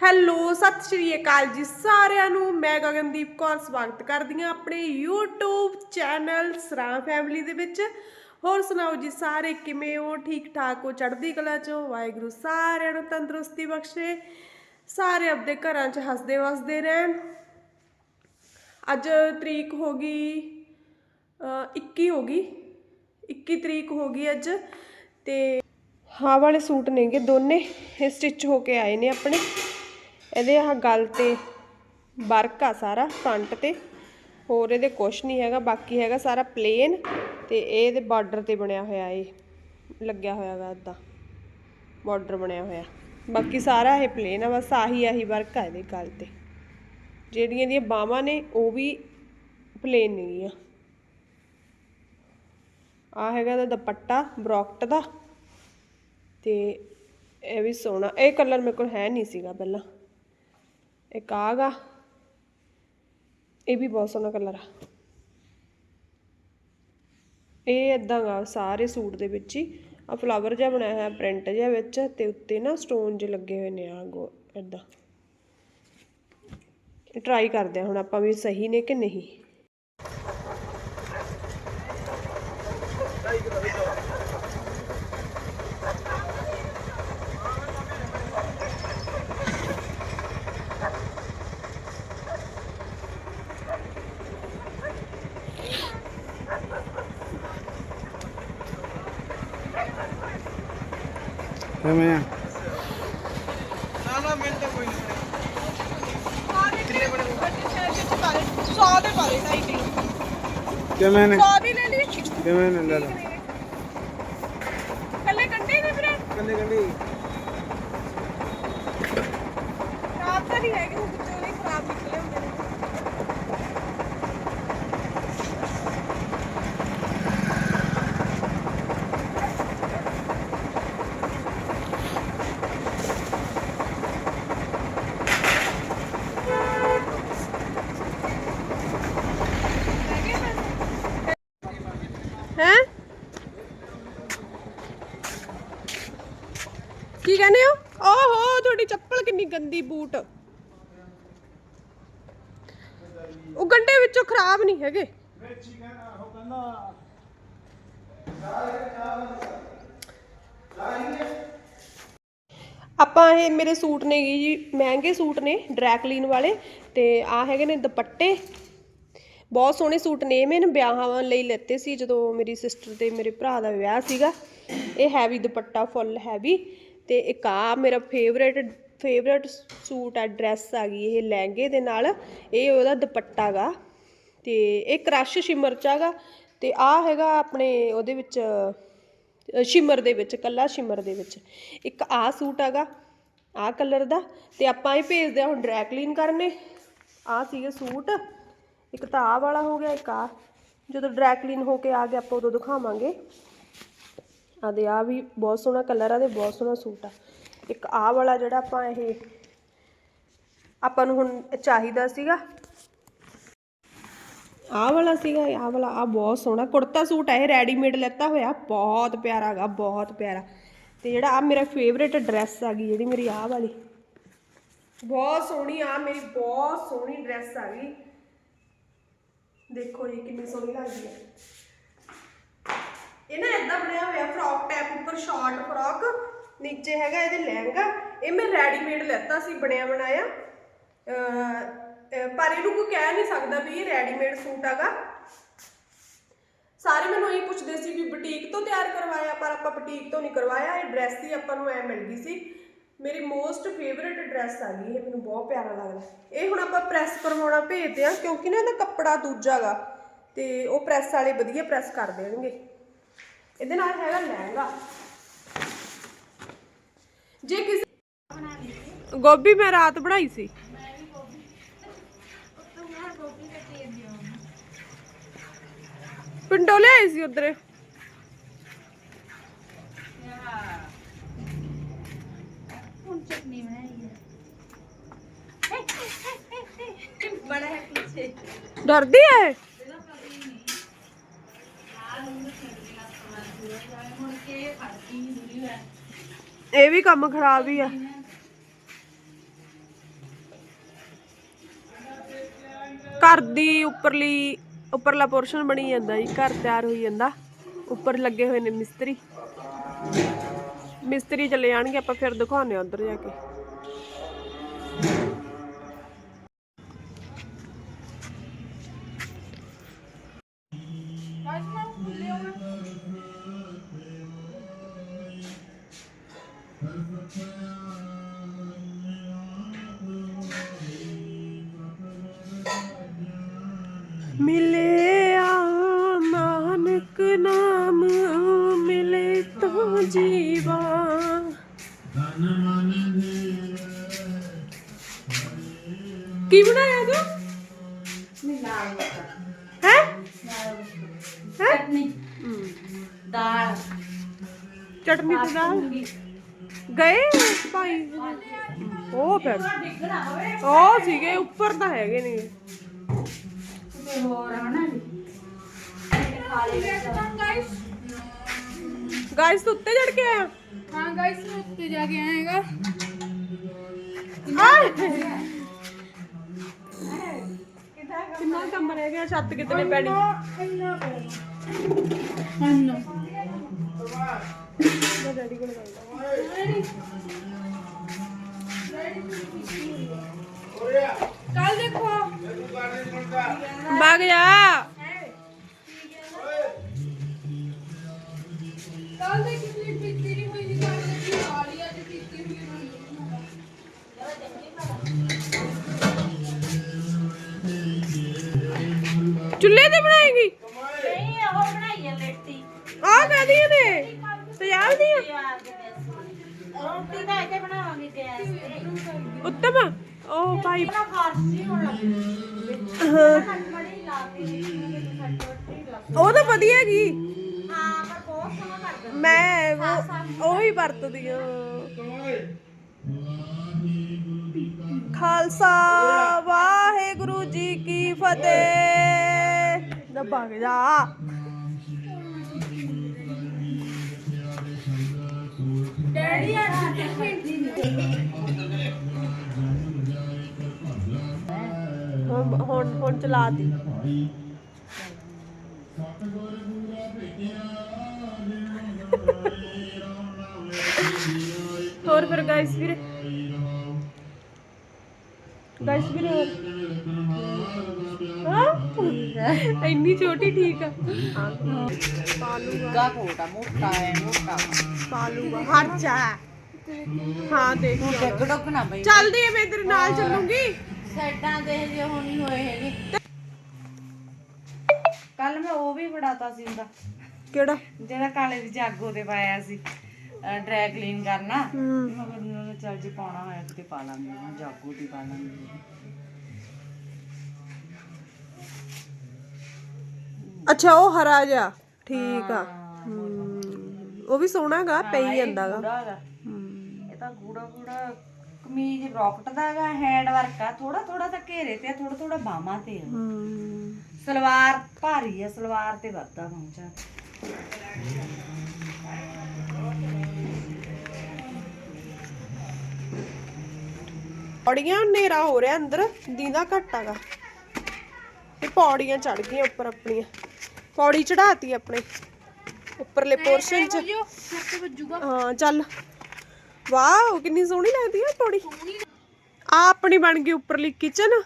Hello ਸਤਿ ਸ਼੍ਰੀ ਅਕਾਲ ਜੀ ਸਾਰਿਆਂ ਨੂੰ। ਮੈਂ ਗਗਨਦੀਪ ਕੌਰ ਸਵਾਗਤ ਕਰਦੀ ਹਾਂ ਆਪਣੇ YouTube ਚੈਨਲ ਸਰਾਂ ਫੈਮਿਲੀ ਦੇ ਵਿੱਚ। ਹੋਰ ਸੁਣਾਓ ਜੀ ਸਾਰੇ ਕਿਵੇਂ ਹੋ? ਠੀਕ ਠਾਕ ਹੋ? ਚੜ੍ਹਦੀ ਕਲਾ ਚ ਹੋ? ਵਾਹਿਗੁਰੂ ਸਾਰਿਆਂ ਨੂੰ ਤੰਦਰੁਸਤੀ ਬਖਸ਼ੇ। ਸਾਰੇ ਆਪਦੇ ਘਰਾਂ 'ਚ ਹੱਸਦੇ ਵਸਦੇ ਰਹਿਣ। ਅੱਜ ਤਰੀਕ ਹੋ ਗਈ ਅ, 21 ਹੋ ਗਈ। 21 ਤਰੀਕ ਹੋ ਗਈ ਅੱਜ। ਤੇ ਹਾਂ ਵਾਲੇ ਸੂਟ ਨੇਗੇ ਦੋਨੇ ਇਹ ਸਟਿਚ ਹੋ ਕੇ ਆਏ ਨੇ ਆਪਣੇ। ਇਹਦੇ ਆਹ ਗਲ ਤੇ ਵਰਕ ਆ ਸਾਰਾ ਫਰੰਟ ਤੇ। ਹੋਰ ਇਹਦੇ ਕੁਛ ਨਹੀਂ ਹੈਗਾ, ਬਾਕੀ ਹੈਗਾ ਸਾਰਾ ਪਲੇਨ ਤੇ ਇਹ ਇਹਦੇ ਬਾਰਡਰ ਤੇ ਬਣਿਆ ਹੋਇਆ ਇਹ, ਲੱਗਿਆ ਹੋਇਆ ਵਾ ਅੱਦਾ ਬਾਰਡਰ ਬਣਿਆ ਹੋਇਆ। ਬਾਕੀ ਸਾਰਾ ਇਹ ਪਲੇਨ ਆ, ਬਸ ਆਹੀ ਆਹੀ ਵਰਕ ਆ ਇਹਦੇ ਗਲ ਤੇ। ਜਿਹੜੀਆਂ ਇਹਦੀਆਂ ਬਾਹਾਂ ਨੇ, ਉਹ ਵੀ ਪਲੇਨ ਨੇਗੀਆਂ ਆ ਹੈਗਾ ਇਹਦਾ ਦੁਪੱਟਾ ਬਰੋਕਟ ਦਾ। ਤੇ ਇਹ ਵੀ ਸੋਹਣਾ, ਇਹ ਕਲਰ ਮੇਰੇ ਕੋਲ ਹੈ ਨਹੀਂ ਸੀਗਾ ਪਹਿਲਾਂ। ਇੱਕ ਆਗਾ ਇਹ ਵੀ ਬਹੁਤ ਸੋਹਣਾ ਕਲਰ ਆ। ਇਹ ਇਦਾਂ ਗਾ, ਸਾਰੇ ਸੂਟ ਦੇ ਵਿੱਚ ਹੀ। ਆ ਫਲਾਵਰ ਜਿਹਾ ਬਣਾਇਆ ਹੋਇਆ ਪ੍ਰਿੰਟ ਜਿਹਾ ਵਿੱਚ, ਤੇ ਉੱਤੇ ਨਾ ਸਟੋਨ ਜਿਹੇ ਲੱਗੇ ਹੋਏ ਨੇ ਆ ਗੋ ਇਦਾਂ ਟਰਾਈ ਕਰਦੇ ਆ ਹੁਣ ਆਪਾਂ ਵੀ ਸਹੀ ਨੇ ਕਿ ਨਹੀਂ। ਕਿਵੇਂ ਆ? ਸੌ ਦੇ ਪਾਲੇ 2 ਕਿਲੋ। ਕਿਵੇਂ ਨੇ? ਸੌ ਦੀ ਲੈ ਲਈ ਕਿਵੇਂ ਨੇ ਲੈ ਲਾ ਕੱਲੇ ਕੰਡੇ ਨੇ ਵੀਰੇ ਕੰਨੇ ਕੰਨੇ ਖਰਾਬ ਤਾਂ ਨਹੀਂ ਹੈਗੇ ਉਹ ਵਿੱਚੋਂ ਨਹੀਂ ਖਰਾਬ ਨਿਕਲੇ ਹੁੰਦੇ ਨੇ ਹੈ? ਕੀ ਕਹਿੰਦੇ ਹੋ? ਓਹੋ, ਤੁਹਾਡੀ ਚੱਪਲ ਕਿੰਨੀ ਗੰਦੀ ਬੂਟ। ਉਹ ਗੰਡੇ ਵਿੱਚੋਂ ਖਰਾਬ ਨਹੀਂ ਹੈਗੇ। ਆਪਾਂ ਇਹ ਮੇਰੇ ਸੂਟ ਨੇ ਜੀ, ਮਹਿੰਗੇ ਸੂਟ ਨੇ ਡਰੈਕਲੀਨ ਵਾਲੇ, ਤੇ ਆ ਹੈਗੇ ਨੇ ਦੁਪੱਟੇ। ਬਹੁਤ ਸੋਹਣੇ ਸੂਟ ਨੇ ਇਹ ਮੈਂ ਵਿਆਹਾਂ ਲਈ ਲੈਤੇ ਸੀ ਜਦੋਂ ਮੇਰੀ ਸਿਸਟਰ ਤੇ ਮੇਰੇ ਭਰਾ ਦਾ ਵਿਆਹ ਸੀਗਾ। ਇਹ ਹੈਵੀ ਦੁਪੱਟਾ ਫੁੱਲ ਹੈਵੀ ਤੇ ਇੱਕ ਆ ਮੇਰਾ ਫੇਵਰੇਟ ਫੇਵਰੇਟ ਸੂਟ ਆ ਡਰੈਸ ਆ ਗਈ ਇਹ ਲਹਿੰਗੇ ਦੇ ਨਾਲ ਇਹ ਉਹਦਾ ਦੁਪੱਟਾ ਗਾ ਤੇ ਇਹ ਕ੍ਰਸ਼ ਸ਼ਿਮਰ ਚ ਹੈਗਾ ਤੇ ਆ ਹੈਗਾ ਆਪਣੇ ਉਹਦੇ ਵਿੱਚ ਅ, ਸ਼ਿਮਰ ਦੇ ਵਿੱਚ ਕੱਲਾ ਸ਼ਿਮਰ ਦੇ ਵਿੱਚ। ਇੱਕ ਆ ਸੂਟ ਹੈਗਾ ਆ ਕਲਰ ਦਾ ਤੇ ਆਪਾਂ ਇਹ ਭੇਜਦੇ ਹਾਂ ਹੁਣ ਡਰੈ ਕਲੀਨ ਕਰਨੇ। ਆ ਸੀਗੇ ਸੂਟ। ਇੱਕ ਤਾਂ ਆਹ ਵਾਲਾ ਹੋ ਗਿਆ, ਇੱਕ ਆ ਜਦੋਂ ਡਰੈ ਕਲੀਨ ਹੋ ਕੇ ਆ ਗਿਆ, ਆਪਾਂ ਉਦੋਂ ਦਿਖਾਵਾਂਗੇ। ਆ ਦੇ ਆ ਵੀ ਬਹੁਤ ਸੋਹਣਾ ਕਲਰ ਆ ਤੇ ਬਹੁਤ ਸੋਹਣਾ ਸੂਟ ਆ। ਇੱਕ ਆਹ ਵਾਲਾ ਜਿਹੜਾ ਆਪਾਂ ਇਹ, ਆਪਾਂ ਨੂੰ ਹੁਣ ਚਾਹੀਦਾ ਸੀਗਾ। ਆਹ ਵਾਲਾ ਸੀਗਾ ਆਹ ਵਾਲਾ ਆ ਬਹੁਤ ਸੋਹਣਾ। ਕੁੜਤਾ ਸੂਟ ਆ, ਇਹ ਰੈਡੀਮੇਡ ਲੈਤਾ ਹੋਇਆ। ਬਹੁਤ ਪਿਆਰਾ ਹੈਗਾ, ਬਹੁਤ ਪਿਆਰਾ। ਤੇ ਜਿਹੜਾ ਆ ਮੇਰਾ ਫੇਵਰੇਟ ਡਰੈਸ ਆ ਗਈ ਜਿਹੜੀ ਮੇਰੀ ਆਹ ਵਾਲੀ। ਬਹੁਤ ਸੋਹਣੀ ਆ ਮੇਰੀ ਬਹੁਤ ਸੋਹਣੀ ਡਰੈਸ ਆ ਗਈ ਦੇਖੋ ਜੀ ਕਿੰਨੀ ਸੋਹਣੀ ਲੱਗਦੀ ਹੈ। ਇਹ ਨਾ ਇਦਾਂ ਬਣਿਆ ਹੋਇਆ ਫਰੋਕ ਟਾਈਪ ਉੱਪਰ ਸ਼ਾਰਟ ਫਰੋਕ ਨੀਚੇ ਹੈਗਾ ਇਹਦੇ ਲਹਿੰਗਾ। ਇਹ ਮੈਂ ਰੈਡੀਮੇਡ ਲੈਤਾ ਸੀ ਬਣਿਆ ਬਣਾਇਆ। ਅਹ, ਪਰ ਇਹਨੂੰ ਕੋਈ ਕਹਿ ਨਹੀਂ ਸਕਦਾ ਵੀ ਇਹ ਰੈਡੀਮੇਡ ਸੂਟ ਹੈਗਾ। ਸਾਰੇ ਮੈਨੂੰ ਇਹ ਪੁੱਛਦੇ ਸੀ ਵੀ ਬੁਟੀਕ ਤੋਂ ਤਿਆਰ ਕਰਵਾਇਆ ਪਰ ਆਪਾਂ ਬੁਟੀਕ ਤੋਂ ਨਹੀਂ ਕਰਵਾਇਆ। ਇਹ ਡਰੈਸ ਹੀ ਆਪਾਂ ਨੂੰ ਐ ਮਿਲ ਗਈ ਸੀ। ਮੇਰੀ ਮੋਸਟ ਫੇਵਰਿਟ ਡਰੈਸ ਆ ਗਈ, ਇਹ ਮੈਨੂੰ ਬਹੁਤ ਪਿਆਰਾ ਲੱਗਦਾ। ਇਹ ਹੁਣ ਆਪਾਂ ਪ੍ਰੈਸ ਕਰਵਾਉਣਾ ਭੇਜਦੇ ਆ ਕਿਉਂਕਿ ਨਾ ਇਹਦਾ ਕੱਪੜਾ ਦੂਜਾਗਾ ਤੇ ਉਹ ਪ੍ਰੈਸ ਵਾਲੇ ਵਧੀਆ ਪ੍ਰੈਸ ਕਰ ਦੇਣਗੇ। ਇਹਦੇ ਨਾਲ ਹੈਗਾ ਲਹਿੰਗਾ। ਜੇ ਕਿਸੇ ਗੋਭੀ ਮੈਂ ਰਾਤ ਬਣਾਈ ਸੀ। ਪਿੰਡੋਂ ਲਿਆਈ ਸੀ ਉਧਰੇ। ਡਰਦੀ ਚਟਨੀ ਹੈ। ਇਹ ਵੀ ਕੰਮ ਖਰਾਬ ਹੀ ਆ। ਘਰ ਦੀ ਉੱਪਰਲੀ, ਉੱਪਰਲਾ ਪੋਰਸ਼ਨ ਬਣੀ ਜਾਂਦਾ ਜੀ, ਘਰ ਤਿਆਰ ਹੋਈ ਜਾਂਦਾ। ਉੱਪਰ ਲੱਗੇ ਹੋਏ ਨੇ ਮਿਸਤਰੀ। ਮਿਸਤਰੀ ਚਲੇ ਜਾਣਗੇ ਆਪਾਂ ਫਿਰ ਦਿਖਾਉਂਦੇ ਆ ਉੱਧਰ ਜਾ ਕੇ। ਮਿਲਿਆ ਕੀ ਬਣਾਇਆ ਤੂੰ ਹੈ ਚਟਨੀ ਦਾਲ ਚਟਨੀ ਤੇ ਨਾਲ ਗਏ ਭਾਈ ਉਹ ਫਿਰ ਉਹ ਸੀਗੇ ਉੱਪਰ ਤਾਂ ਹੈਗੇ ਨੇ ਤੇ ਹੋਰ ਹਨਾ ਖਾ ਲਈ ਗਾਇਸ ਤੂੰ ਉੱਤੇ ਚੜ ਕੇ ਆਇਆ ਹਾਂ ਗਾਇਸ ਮੈਂ ਉੱਤੇ ਜਾ ਕੇ ਆਏਗਾ ਕਿੰਨਾ ਕੰਮ ਰਹਿ ਗਿਆ? ਛੱਤ ਕਿਤਨੇ ਪੈਣੀ? ਹੰਨੋ। ਮੈਂ ਡੈਡੀ ਕੋਲ ਗੱਲ ਕੱਲ ਦੇਖੋ। ਵਗ ਜਾ। ਮੈਂ ਉਹ ਉਹ ਹੀ ਵਰਤਦੀ ਆ। ਖਾਲਸਾ ਵਾਹਿਗੁਰੂ ਜੀ ਕੀ ਫਤਿਹ। ਦੱਬਾ ਜਾ। ਡੈਡੀ ਆ ਟਿਫਿਨ ਹੁਣ ਹੁਣ ਹੁਣ ਚਲਾਤੀ ਹੋਰ ਫਿਰ ਗਾਇਸ ਵੀਰੇ ਗਾਇਸ ਵੀਰੇ ਹੋਰ ਹਾਂ ਇੰਨੀ ਛੋਟੀ ਠੀਕ ਆ ਪਾਲੂਗਾ ਗਾ ਕੋਟਾ ਮੋਟਾ ਹੈ ਮੋਟਾ ਪਾਲੂਗਾ ਹਟ ਜਾ ਹਾਂ ਦੇਖ ਡੱਗ ਡੱਗ ਨਾ ਬਈ ਚੱਲਦੀ ਐ ਮੈਂ ਤੇਰੇ ਨਾਲ ਚੱਲੂਗੀ ਸਾਈਡਾਂ ਦੇ ਜੇ ਹੁਣ ਨਹੀਂ ਹੋਏ ਹੈਗੇ ਕੱਲ ਮੈਂ ਉਹ ਵੀ ਫੜਾਤਾ ਸੀ ਉਹਦਾ ਕਿਹੜਾ? ਜਿਹੜਾ ਕਾਲੇ ਦੀ ਜਾਗੋ ਤੇ ਪਾਇਆ ਸੀ। ਡਰਾਈ ਕਲੀਨ ਕਰਨਾ। ਮੈਂ ਉਹਨਾਂ ਨੇ ਚੱਲ ਜੇ ਪਾਉਣਾ ਹੋਇਆ ਕਿਤੇ ਪਾ ਲਾਂਗੇ ਮੈਂ ਜਾਗੋ ਦੀ ਪਾ ਲਾਂਗੇ। ਅੱਛਾ ਉਹ ਹਰਾ ਜਾ ਠੀਕ ਆ। ਉਹ ਵੀ ਸੋਹਣਾਗਾ ਪਈ ਜਾਂਦਾਗਾ ਇਹ ਤਾਂ ਗੂੜਾ ਗੂੜਾ ਕਮੀਜ਼ ਰੌਕਟ ਦਾ ਹੈਗਾ ਹੈਂਡ ਵਰਕ ਆ। ਥੋੜਾ ਥੋੜਾ ਤਾਂ ਘੇਰੇ ਤੇ ਥੋੜਾ ਥੋੜਾ ਬਾਹਾਂ ਤੇ ਆ। ਸਲਵਾਰ ਭਾਰੀ ਆ ਸਲਵਾਰ ਤੇ ਵੱਧਦਾ ਪਹੁੰਚਾ ਪੌੜੀਆਂ ਹਨੇਰਾ ਹੋ ਰਿਹਾ ਅੰਦਰ ਦੀਦਾ ਘਟਾਗਾ ਤੇ ਪੌੜੀਆਂ ਚੜ ਗਈਆਂ ਉੱਪਰ ਆਪਣੀਆਂ। ਪੌੜੀ ਚੜਾਤੀ ਆਪਣੇ। ਉੱਪਰਲੇ ਪੋਰਸ਼ਨ ਚ। ਹਾਂ ਚੱਲ। ਵਾਓ ਕਿੰਨੀ ਸੋਹਣੀ ਲੱਗਦੀ ਆ ਪੌੜੀ। ਆ ਆਪਣੀ ਬਣ ਗਈ ਉੱਪਰਲੀ ਕਿਚਨ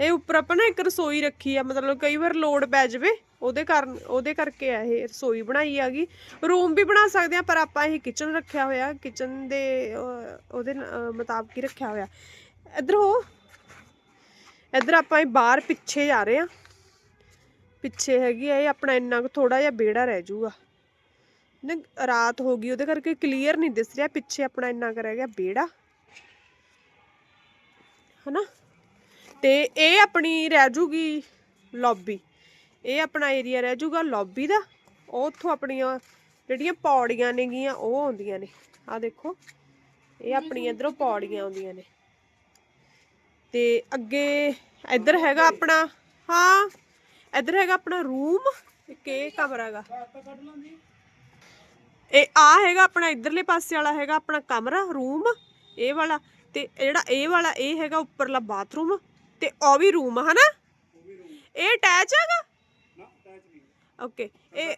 ਇਹ ਉੱਪਰ ਆਪਾਂ ਨਾ ਇੱਕ ਰਸੋਈ ਰੱਖੀ ਆ ਮਤਲਬ ਕਈ ਵਾਰ ਲੋਡ ਪੈ ਜਾਵੇ। ਉਹਦੇ ਕਾਰਨ ਉਹਦੇ ਕਰਕੇ ਆ ਇਹ ਰਸੋਈ ਬਣਾਈ ਹੈਗੀ। ਰੂਮ ਵੀ ਬਣਾ ਸਕਦੇ ਆ ਪਰ ਆਪਾਂ ਇਹ ਕਿਚਨ ਰੱਖਿਆ ਹੋਇਆ। ਕਿਚਨ ਦੇ ਅਹ, ਉਹਦੇ ਮੁਤਾਬਕ ਹੀ ਰੱਖਿਆ ਹੋਇਆ। ਇੱਧਰ ਹੋ। ਇੱਧਰ ਆਪਾਂ ਇਹ ਬਾਹਰ ਪਿੱਛੇ ਜਾ ਰਹੇ ਆ ਪਿੱਛੇ ਹੈਗੀ ਆ ਇਹ ਆਪਣਾ ਇੰਨਾ ਕੁ ਥੋੜਾ ਜਿਹਾ ਵਿਹੜਾ ਰਹਿ ਜਾਊਗਾ। ਨਾ ਰਾਤ ਹੋ ਗਈ ਉਹਦੇ ਕਰਕੇ ਕਲੀਅਰ ਨਹੀਂ ਦਿਸ ਰਿਹਾ। ਪਿੱਛੇ ਆਪਣਾ ਇੰਨਾ ਕੁ ਰਹਿ ਗਿਆ ਵਿਹੜਾ। ਹਨਾ? ਤੇ ਇਹ ਆਪਣੀ ਰਹਿ ਜੂਗੀ ਲੌਬੀ ਇਹ ਆਪਣਾ ਏਰੀਆ ਰਹਿ ਜੂਗਾ ਲੌਬੀ ਦਾ ਉਹ ਉੱਥੋਂ ਆਪਣੀਆਂ ਜਿਹੜੀਆਂ ਪੌੜੀਆਂ ਨੇਗੀਆਂ, ਉਹ ਆਉਂਦੀਆਂ ਨੇ। ਆ ਦੇਖੋ, ਇਹ ਆਪਣੀ ਇਧਰੋਂ ਪੌੜੀਆਂ ਆਉਂਦੀਆਂ ਨੇ। ਤੇ ਅੱਗੇ ਇੱਧਰ ਹੈਗਾ ਆਪਣਾ, ਹਾਂ, ਇੱਧਰ ਹੈਗਾ ਆਪਣਾ ਰੂਮ, ਇੱਕ ਕਮਰਾ ਹੈਗਾ। ਇਹ ਆ ਹੈਗਾ ਆਪਣਾ ਇਧਰਲੇ ਪਾਸੇ ਵਾਲਾ ਹੈਗਾ ਆਪਣਾ ਕਮਰਾ, ਰੂਮ, ਇਹ ਵਾਲਾ, ਤੇ ਜਿਹੜਾ ਇਹ ਵਾਲਾ, ਇਹ ਹੈਗਾ ਉੱਪਰਲਾ ਬਾਥਰੂਮ, ਤੇ ਉਹ ਵੀ ਰੂਮ ਹਨਾ? ਇਹ ਅਟੈਚ ਹੈਗਾ? ਓਕੇ ਇਹ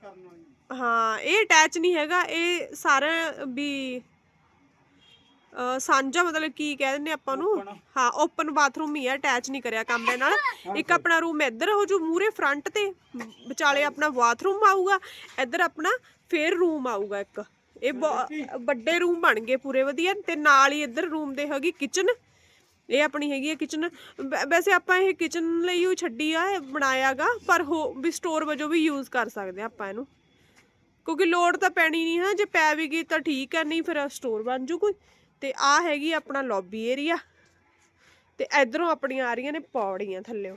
ਹਾਂ ਇਹ ਅਟੈਚ ਨਹੀਂ ਹੈਗਾ ਇਹ ਸਾਰਾ ਵੀ ਸਾਂਝਾ ਮਤਲਬ ਕੀ ਕਹਿ ਦਿੰਦੇ ਆਪਾਂ ਨੂੰ? ਹਾਂ ਓਪਨ ਬਾਥਰੂਮ ਹੀ ਹੈ ਅਟੈਚ ਨਹੀਂ ਕਰਿਆ ਕਮਰੇ ਨਾਲ। ਇੱਕ ਆਪਣਾ ਰੂਮ ਇੱਧਰ ਹੋ ਜੂ ਮੂਰੇ ਫਰੰਟ ਤੇ। ਵਿਚਾਲੇ ਆਪਣਾ ਬਾਥਰੂਮ ਆਊਗਾ ਇੱਧਰ ਆਪਣਾ ਫੇਰ ਰੂਮ ਆਊਗਾ ਇੱਕ। ਇਹ ਵੱਡੇ ਰੂਮ ਬਣ ਗਏ ਪੂਰੇ ਵਧੀਆ ਤੇ ਨਾਲ ਹੀ ਇੱਧਰ ਰੂਮ ਦੇ ਹੈਗੀ ਕਿਚਨ ਇਹ ਆਪਣੀ ਹੈਗੀ ਹੈ ਕਿਚਨ ਵੈਸੇ ਆਪਾਂ ਇਹ ਕਿਚਨ ਲਈ ਉਹ ਛੱਡੀ ਆ, ਇਹ ਬਣਾਇਆਗਾ ਪਰ ਹੋ, ਵੀ ਸਟੋਰ ਵਜੋਂ ਵੀ ਯੂਜ਼ ਕਰ ਸਕਦੇ ਆ ਆਪਾਂ ਇਹਨੂੰ। ਕਿਉਂਕਿ ਲੋਡ ਤਾਂ ਪੈਣੀ ਨਹੀਂ ਹੈ, ਜੇ ਪੈ ਵੀ ਗਈ ਤਾਂ ਠੀਕ ਹੈ, ਨਹੀਂ ਫਿਰ ਸਟੋਰ ਬਣ ਜੂ ਕੋਈ। ਤੇ ਆ ਹੈਗੀ ਆਪਣਾ ਲੌਬੀ ਏਰੀਆ ਤੇ ਇਧਰੋਂ ਆਪਣੀਆਂ ਆ ਰਹੀਆਂ ਨੇ ਪੌੜੀਆਂ ਥੱਲੇੋਂ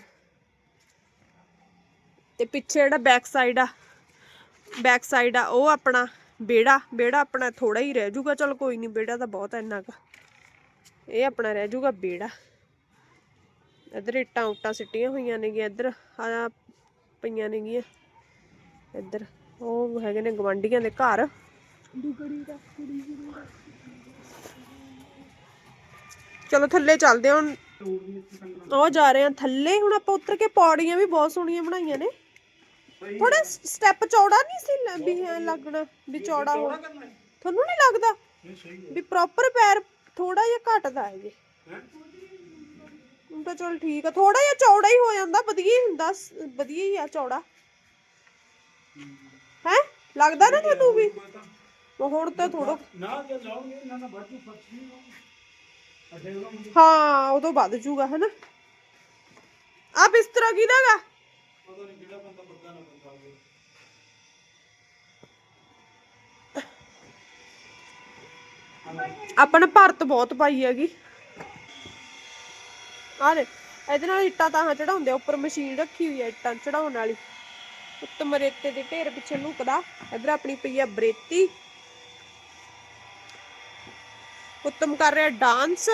ਤੇ ਪਿੱਛੇ ਜਿਹੜਾ ਬੈਕ ਸਾਈਡ ਆ ਬੈਕ ਸਾਈਡ ਆ ਉਹ ਆਪਣਾ ਬੇੜਾ। ਬੇੜਾ ਆਪਣਾ ਥੋੜਾ ਹੀ ਰਹਿ ਜੂਗਾ। ਚਲ ਕੋਈ ਨਹੀਂ, ਬੇੜਾ ਤਾਂ ਬਹੁਤ ਇੰਨਾ ਕਾ। ਇਹ ਆਪਣਾ ਰਹਿ ਜੂਗਾ ਬੇੜਾ। ਇੱਧਰ ਇੱਟਾਂ ਉੱਟਾਂ ਸਿੱਟੀਆਂ ਹੋਈਆਂ ਨੇਗੀਆਂ ਇੱਧਰ ਆ ਪਈਆਂ ਨੇਗੀਆਂ। ਇੱਧਰ ਉਹ ਹੈਗੇ ਨੇ ਗਵਾਂਢੀਆਂ ਦੇ ਘਰ। ਚਲੋ ਥੱਲੇ ਚੱਲਦੇ ਹਾਂ ਹੁਣ। ਉਹ ਜਾ ਰਹੇ ਹਾਂ ਥੱਲੇ ਹੁਣ ਆਪਾਂ ਉਤਰ ਕੇ ਪੌੜੀਆਂ ਵੀ ਬਹੁਤ ਸੋਹਣੀਆਂ ਬਣਾਈਆਂ ਨੇ। ਥੋੜਾ ਸਟੈਪ ਚੌੜਾ ਨਹੀਂ ਸੀ ਵੀ ਲੱਗਣਾ ਵੀ ਚੌੜਾ ਹੋ। ਤੁਹਾਨੂੰ ਨਹੀਂ ਲੱਗਦਾ? ਵੀ ਪ੍ਰੋਪਰ ਪੈਰ ਥੋੜਾ ਜਿਹਾ ਘਟਦਾ ਹੈ ਜੀ। ਹੁਣ ਤਾਂ ਚਲ ਠੀਕ ਆ ਥੋੜਾ ਜਿਹਾ ਚੌੜਾ ਹੀ ਹੋ ਜਾਂਦਾ ਵਧੀਆ ਹੀ ਹੁੰਦਾ ਸ- ਵਧੀਆ ਹੀ ਆ ਚੌੜਾ। ਹੈ। ਲੱਗਦਾ ਨਾ ਤੁਹਾਨੂੰ ਵੀ? ਉਹ ਹੁਣ ਤਾਂ ਥੋੜਾ ਨਾ ਜੇ ਲਾਉਂਗੇ ਨਾ ਨਾ ਬਾਜੂ ਹਾਂ ਉਦੋਂ ਵੱਧ ਜੂਗਾ ਹਨਾ? ਆ ਬਿਸਤਰਾ ਕਿਹਦਾਗਾ ਪਤਾ ਨਹੀਂ ਕਿਹੜਾ ਬੰਦਾ ਬੱਗਾ ਨਾ ਬੰਦਾ ਹੋਵੇ। ਆਪਾਂ ਨੇ ਭਰਤ ਬਹੁਤ ਪਾਈ ਹੈਗੀ। ਆ ਇਹਦੇ ਨਾਲ ਇੱਟਾਂ ਤਾਂ ਚੜਾਉਂਦੇ ਉੱਪਰ ਮਸ਼ੀਨ ਰੱਖੀ ਹੋਈ ਹੈ ਇੱਟਾਂ ਚੜਾਉਣ ਵਾਲੀ। ਉੱਤਮ ਰੇਤੇ ਦੇ ਢੇਰ ਪਿੱਛੇ ਲੁਕਦਾ, ਇਧਰ ਆਪਣੀ ਪਈ ਆ ਬਰੇਤੀ। ਉੱਤਮ ਕਰ ਰਿਹਾ ਡਾਂਸ।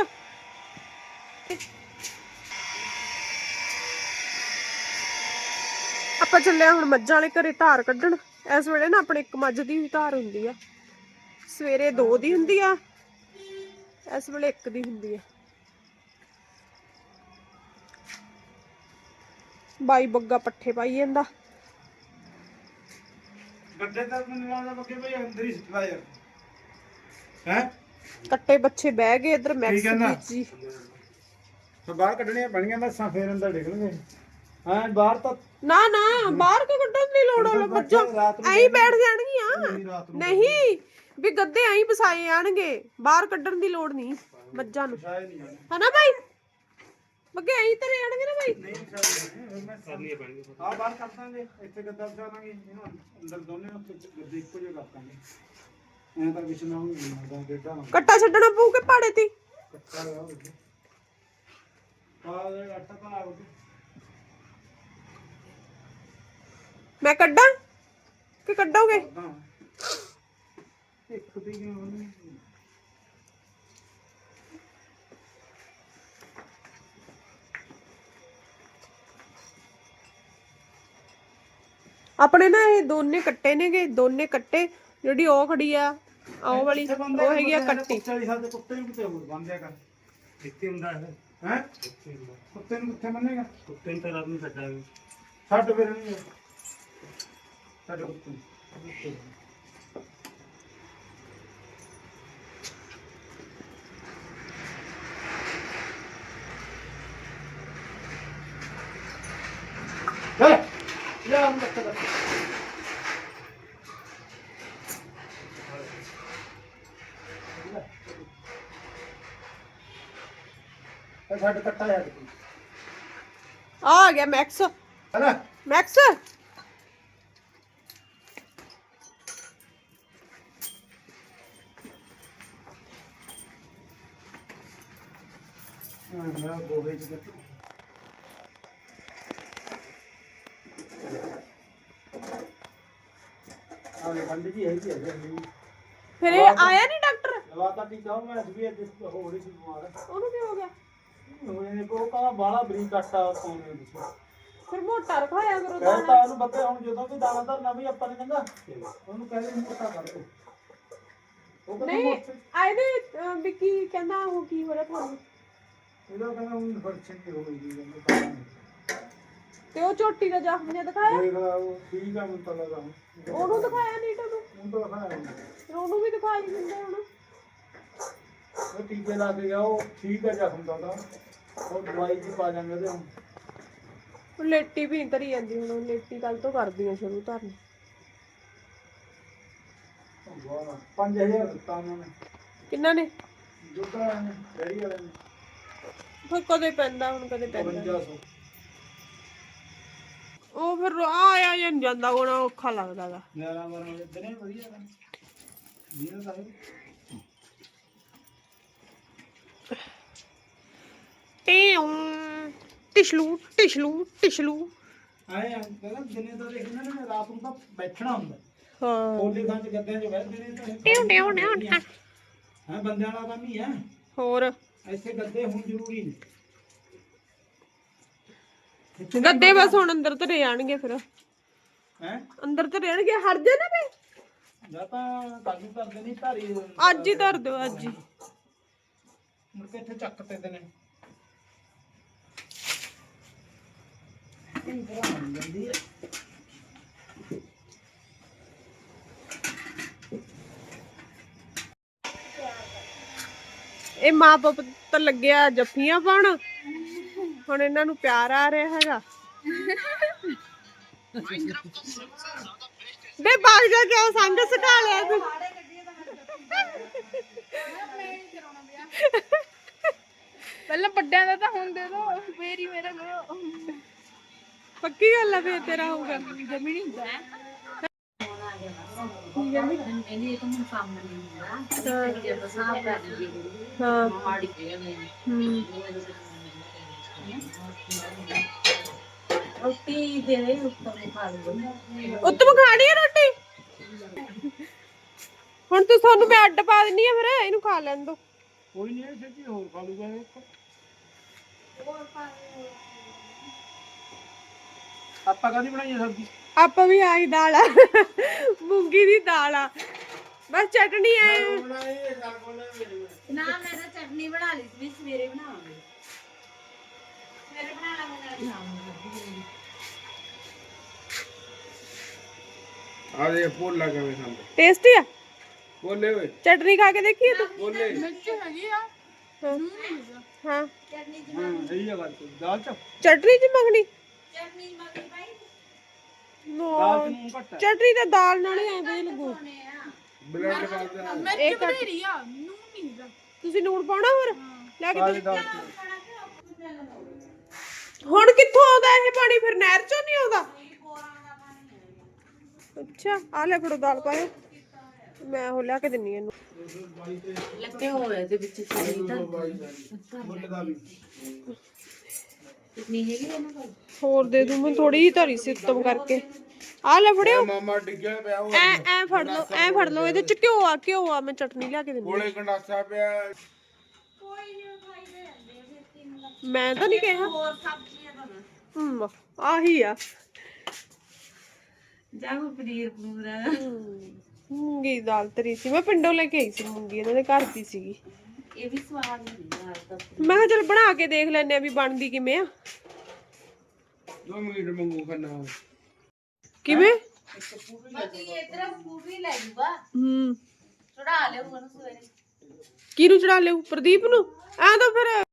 ਆਪਾਂ ਚੱਲੇ ਹੁਣ ਮੱਝਾਂ ਵਾਲੇ ਘਰੇ ਧਾਰ ਕੱਢਣ। ਇਸ ਵੇਲੇ ਨਾ ਆਪਣੇ ਇੱਕ ਮੱਝ ਦੀ ਵੀ ਧਾਰ ਹੁੰਦੀ ਆ। ਸਵੇਰੇ ਦੋ ਦੀ ਹੁੰਦੀ ਆ। ਇਸ ਵੇਲੇ ਇੱਕ ਦੀ ਹੁੰਦੀ ਆ ਬਾਈ ਬੱਗਾ ਪੱਠੇ ਪਾਈ ਜਾਂਦਾ। ਗੱਡੇ ਤਾਂ ਮੈਨੂੰ ਲੱਗਦਾ ਬੱਗੇ ਭਾਈ ਅੰਦਰ ਹੀ ਸਿੱਟਦਾ ਯਾਰ। ਹੈ? ਕੱਟੇ ਬੱਚੇ ਬਹਿ ਗਏ ਇਧਰ ਮੈਕਸ? ਜੀ ਫਿਰ ਬਾਹਰ ਕੱਢਣੀਆਂ ਬਣੀਆਂ ਬੱਸਾਂ ਫੇਰ ਅੰਦਰ ਡਿੱਗਣਗੇ ਹਾਂ ਬਾਹਰ ਤਾਂ ਨਾ ਨਾ ਬਾਹਰ ਕੋ ਕੱਢਣ ਦੀ ਲੋੜ ਰਾਤ ਨੂੰ ਐਂ ਬੈਠ ਜਾਣਗੀਆਂ। ਨਹੀਂ। ਵੀ ਗੱਦੇ ਐਂ ਵਸਾਏ ਆਣਗੇ ਬਾਹਰ ਕੱਢਣ ਦੀ ਲੋੜ ਨਹੀਂ ਮੱਝਾਂ ਨੂੰ। ਸ਼ਾਇਦ ਨਹੀਂ ਆਉਣੀ ਹਨਾ ਬਾਈ ਬੱਗੇ ਐਂ ਤਰੇ ਆਣਗੇ ਨਾ ਬਾਈ ਨਹੀਂ ਸ਼ਾਇਦ ਮੈਂ ਕਰਨੀ ਪੈਣੀ ਆ ਬਾਹਰ ਕਰ ਦਾਂਗੇ। ਇੱਥੇ ਗੱਦਾ ਵਿਛਾਵਾਂਗੇ ਇਹਨੂੰ ਅੰਦਰ ਦੋਨੇ ਉੱਤੇ ਗੱਦੇ ਇੱਕੋ ਜਿਹਾ ਕਰ ਦਾਂਗੇ। ਐਂ ਤਾਂ ਵਿਛਣਾ ਨਹੀਂ ਹੁੰਦਾ ਡੇਢਾ ਨਾ ਕੱਟਾ ਛੱਡਣਾ ਪਊ ਕਿ ਪਾੜੇ ਤੇ? ਕੱਚਾ ਰਿਹਾ ਹੋਵੇ। ਆ ਇਹ ਆਟਾ ਤਾਂ ਆ ਗਿਆ ਮੈਂ ਕੱਢਾਂ? ਕਿ ਕੱਢੋਗੇ ਕਰਦਾ ਇੱਕ ਦੀ ਕਿਉਂ ਨਹੀਂ ਆਪਣੇ ਨਾ ਇਹ ਦੋਨੇ ਕੱਟੇ ਨੇਗੇ ਦੋਨੇ ਕੱਟੇ ਜਿਹੜੀ ਉਹ ਖੜੀ ਆ ਉਹ ਵਾਲੀ ਉਹ ਹੈਗੀ ਆ ਕੱਟੀ ਕੁੱਤੇ ਦੀ ਸਾਡੇ ਕੁੱਤੇ ਨੂੰ ਕਿਤੇ ਹੋਰ ਬੰਦਿਆ ਕਰ ਕਿੱਥੇ ਹੁੰਦਾ ਹੈ ਹੈ ਕੁੱਤੇ ਨੂੰ ਕਿੱਥੇ ਮੰਨੇਗਾ ਕੁੱਤੇ ਨੂੰ ਤਾਂ ਰਾਤ ਨੂੰ ਛੱਡਾਂਗੇ ਛੱਡ ਫਿਰ ਨਹੀਂ ਸਾਡੇ ਕੁੱਤੇ ਨੂੰ। ਹੈ ਯਾ ਹਮ ਤੱਕ ਤੱਕ ਇਹ ਛੱਡ ਕੱਟਾ ਯਾਰ ਆ ਆ ਗਿਆ ਮੈਕਸ ਹੈਨਾ ਮੈਕਸ ਹਾਂ ਮੇਰਾ ਗੋਹੇ ਚ ਕੱਟ ਆਲੇ ਬੰਦ ਜੀ ਹੈਗੀ ਹੈ ਜੀ ਫਿਰ ਇਹ ਆਇਆ ਨਹੀਂ ਡਾਕਟਰ ਲਵਾਤਾ ਟੀਕਾ ਉਹ ਮੈਂ ਵੀ ਅੱਜ ਹੋ ਰਹੀ ਸੀ ਬਿਮਾਰ ਉਹਨੂੰ ਕੀ ਹੋ ਗਿਆ ਹੋਏ ਨੇ ਕੋ ਕਾ ਬਾਲਾ ਬਰੀਕ ਕੱਟਾ ਸੋਨੇ ਵਿੱਚ ਫਿਰ ਮੋਟਾ ਰਖਾਇਆ ਕਰੋ ਤਾਂ ਕਹਿੰਦਾ ਉਹਨੂੰ ਬੱਤੇ ਹੁਣ ਜਦੋਂ ਵੀ ਦਾਣਾ ਧਰਨਾ ਵੀ ਆਪਾਂ ਨੇ ਕਹਿੰਦਾ ਉਹਨੂੰ ਕਹਿੰਦੇ ਨੂੰ ਪਤਾ ਕਰ ਦੋ। ਉਹ ਕਹਿੰਦਾ ਨਹੀਂ ਮੋਟੇ- ਅਹ, ਵੀ ਕੀ ਕਹਿੰਦਾ ਉਹ ਕੀ ਹੋ ਰਿਹਾ ਤੁਹਾਨੂੰ? ਇਹਦਾ ਕਹਿੰਦਾ ਹੁਣ ਇਨਫੈਕਸ਼ਨ ਨਹੀਂ ਹੋਈ ਜੀ ਕਹਿੰਦਾ ਪਤਾ ਨਹੀਂ। ਤੇ ਉਹ ਝੋਟੀ ਦਾ ਜ਼ਖਮ ਜਿਹਾ ਦਿਖਾਇਆ? ਦੇਖ ਲਾ ਉਹ ਠੀਕ ਆ ਮੈਨੂੰ ਤਾਂ ਲੱਗਾ ਉਹਨੂੰ ਦਿਖਾਇਆ ਨਹੀਂ ਤੈਨੂੰ ਹੁਣ ਤਾਂ ਦਿਖਾਇਆ ਨੀ। ਫਿਰ ਉਹਨੂੰ ਵੀ ਦਿਖਾਈ ਦਿੰਦੇ ਹੁਣ। ਉਹ ਟੀਕੇ ਲਾ ਕੇ ਗਿਆ ਉਹ ਠੀਕ ਆ ਜ਼ਖਮ ਦਾ ਉਹਦਾ ਉਹ ਦਵਾਈ ਜੀ ਪਾ ਜਾਂਗੇ ਉਹਦੇ ਹੁਣ। ਉਹ ਲੇਟੀ ਵੀ ਨਹੀਂ ਧਰੀ ਜਾਂਦੀ ਹੁਣ ਉਹ ਲੇਟੀ ਕੱਲ ਤੋਂ ਕਰਦੀਆਂ ਸ਼ੁਰੂ ਧਰਨੀ। 5000 ਦਿੱਤਾ ਉਹਨਾਂ ਨੇ। ਕਿੰਨਾ ਨੇ? ਦੁੱਧ ਵਾਲਿਆਂ ਨੇ ਡੈਰੀ ਵਾਲਿਆਂ ਨੇ। ਫਿਰ ਕਦੇ ਪੈਂਦਾ ਹੁਣ ਕਦੇ ਪੈਂਦਾ। 5500 ਉਹ ਫਿਰ ਆ ਆ ਜਾਂ ਜਾਂਦਾ ਹੋਣਾ ਔਖਾ ਲੱਗਦਾ ਗਾ। ਮੇਰਾ ਦੇ ਦਿਨੇ ਵਧੀਆ। ਵਾ। ਦਿਨ ਦਾ ਵੀ। ਟਿਉਂ ਟਿਸ਼ਲੂ ਟਿਸ਼ਲੂ ਟਿਸ਼ਲੂ ਆਏ ਆ ਕਹਿੰਦਾ ਦਿਨੇ ਤਾਂ ਦੇਖਣਾ ਨਾ ਰਾਤ ਨੂੰ ਤਾਂ ਬੈਠਣਾ ਹੁੰਦਾ ਹਾਂ ਕੋਲੇ ਖਾਂ ਚ ਗੱਦਿਆਂ 'ਚ ਬੈਠਦੇ ਨੇ ਤਾਂ ਟਿਉਂ ਟਿਉਂ ਟਿਉਂ ਟਿਉਂ। ਹਾਂ ਬੰਦਿਆਂ ਦਾ ਕੰਮ ਹੀ ਹੈ ਹੋਰ ਇੱਥੇ ਗੱਦੇ ਹੁਣ ਜ਼ਰੂਰੀ ਨੇ ਗੱਦੇ ਬਸ ਹੁਣ ਅੰਦਰ ਧਰੇ ਜਾਣਗੇ ਫਿਰ ਹੈ ਅੰਦਰ ਧਰੇ ਜਾਣਗੇ ਹਟ ਜਾ ਨਾ ਵੇ ਜਾਂ ਤਾਂ ਕਾਜੂ ਕਰਦੇ ਨਹੀਂ ਧਾਰੀ ਅੱਜ ਹੀ ਧਰ ਦਿਓ ਅੱਜ ਹੀ ਮੁੜ ਕੇ ਇੱਥੇ ਚੱਕ ਤੇ ਨੇ ਇਹ ਮਾਂ ਬਾਪ ਤਾਂ ਲੱਗਿਆ ਜੱਫੀਆਂ ਪਾਉਣ। ਹੁਣ ਇਹਨਾਂ ਨੂੰ ਪਿਆਰ ਆ ਰਿਹਾ ਹੈਗਾ। ਬੇ ਬਾਗ ਜਾ ਕੇ ਸੰਗ ਸਕਾ ਲਿਆ ਤੂੰ। ਪਹਿਲਾਂ ਵੱਡਿਆਂ ਦਾ ਤਾਂ ਹੁਣ ਦੇ ਦੋ, ਫੇਰ ਹੀ ਮੇਰਾ ਕਰੋ ਪੱਕੀ ਗੱਲ ਆ ਫੇਰ ਤੇਰਾ ਹੋਊਗਾ ਜਮੀ ਨਹੀਂ ਹੁੰਦਾ ਹਾਂ। ਰੋਟੀ ਦੇ ਦੇ ਉੱਤੋਂ ਖਾ ਲਓ ਖਾਣੀ ਹੈ ਰੋਟੀ? ਹੁਣ ਤੂੰ ਤੁਹਾਨੂੰ ਮੈਂ ਅੱਡ ਪਾ ਦਿੰਨੀ ਆ ਫਿਰ ਇਹਨੂੰ ਖਾ ਲੈਣ ਦੋ। ਕੋਈ ਨਹੀਂ ਕੀ ਹੋਰ ਖਾ ਲੂਗਾ ਇਹ। ਆਪਾਂ ਕਾਦੀ ਬਣਾਈ ਹੈ ਸਬਜ਼ੀ? ਆਪਾਂ ਵੀ ਆਹੀ ਦਾਲ ਆ। ਮੂੰਗੀ ਦੀ ਦਾਲ ਆ। ਬਸ ਚਟਣੀ ਐ। ਨਾ ਮੈਂ ਤਾਂ ਚਟਨੀ ਬਣਾ ਲਈ ਸੀ ਸਵੇਰੇ ਬਣਾਵਾਂਗੇ। ਸਵੇਰੇ ਬਣਾ ਲਾਂਗੇ ਨਾਲ ਆ ਦੇ ਪੋਲਾ ਕਿਵੇਂ ਖਾਂਦੇ। ਟੇਸਟੀ ਆ? ਬੋਲੇ ਓਏ। ਚਟਨੀ ਖਾ ਕੇ ਦੇਖੀਏ ਤੂੰ? ਬੋਲੇ ਮਿਰਚ ਹੈਗੀ ਆ। ਹਾਂ। ਹਾਂ। ਹਾਂ ਸਹੀ ਜਗ੍ਹਾ ਤੇ ਦਾਲ ਚ? ਚਟਨੀ ਚ ਮੰਗਣੀ? ਚਟਨੀ ਦਾਲ ਚ ਨੂੰ ਘੱਟ ਚਟਨੀ ਤਾਂ ਦਾਲ ਨਾਲ ਹੀ ਐ ਵਧੀਆ ਲੱਗੂ। ਬਲੈਂਡ ਕਰ ਦੇਣਾ ਮਿਰਚ ਬਥੇਰੀ ਆ ਨੂੰ ਨਹੀਂ ਹੈਗਾ ਤੁਸੀਂ ਲੂਣ ਪਾਉਣਾ ਹੋਰ? ਲੈ ਕੇ ਦਾਲ ਚ। ਹੁਣ ਕਿੱਥੋਂ ਆਉਂਦਾ ਇਹ ਪਾਣੀ? ਫਿਰ ਨਹਿਰ ਚੋਂ ਨਹੀਂ ਆਉਂਦਾ? ਅੱਛਾ ਆ ਲੈ ਫੜੋ ਦਾਲ ਪਾਇਓ ਮੈਂ ਉਹ ਲਿਆ ਕੇ ਦਿੰਨੀ ਇਹਨੂੰ। ਲੱਗੇ ਹੋਏ ਤੇ ਵਿੱਚ ਚਟਨੀ ਤਾਂ ਬੋਲੇ ਦਾ ਵੀ। ਚਟਨੀ ਹੈਗੀ ਇਹਨਾਂ ਕੋਲ? ਹੋਰ ਦੇ ਦੂੰ ਮੈਂ ਥੋੜੀ ਜਿਹੀ ਧਰੀ ਸੀ ਕਰਕੇ। ਆ ਲੈ ਫੜਿਓ। ਮਾਮਾ ਡਿੱਗਿਆ ਪਿਆ ਉਹ ਐ ਐ ਫੜ ਲਓ ਐ ਫੜ ਲਓ ਇਹਦੇ ਚ ਘਿਓ ਆ ਘਿਓ ਆ ਮੈਂ ਚਟਨੀ ਲਿਆ ਕੇ ਦਿੰਨੀ ਕੋਲੇ ਗੰਡਾਸਾ ਪਿਆ। ਮੈਂ ਤਾਂ ਨਹੀਂ ਕਿਹਾ। ਹੋਰ ਸਬਜ਼ੀਆਂ ਤਾਂ ਹਮ ਆਹੀ ਆ। ਜਾਂ ਕੋਈ ਪਨੀਰ। ਪਨੂਰ ਮੂੰਗੀ ਦੀ ਦਾਲ ਤਰੀ ਸੀ। ਮੈਂ ਪਿੰਡੋਂ ਲੈ ਕੇ ਆਈ ਸੀ ਮੂੰਗੀ ਇਹਨਾਂ ਦੇ ਘਰ ਦੀ ਸੀਗੀ। ਇਹ ਵੀ ਸਵਾਦ ਹੁੰਦੀ ਆ ਤਾਂ ਮੈਂ ਕਿਹਾ ਚਲ ਬਣਾ ਕੇ ਦੇਖ ਲੈਨੇ ਆ ਵੀ ਬਣਦੀ ਕਿਵੇਂ ਆ। ਦੋ ਮਿੰਟ ਮੰਗੂ ਖਾਣਾ ਕਿਵੇਂ? ਬਾਕੀ ਇਧਰ ਪੂਰੀ ਲੈ ਜੂਗਾ। ਹੂੰ। ਚੜਾ ਲਿਓ ਉਹਨੂੰ ਸਵੇਰੇ। ਕਿਹਨੂੰ ਚੜਾ ਲਿਓ ਪ੍ਰਦੀਪ ਨੂੰ? ਐ ਤਾਂ ਫਿਰ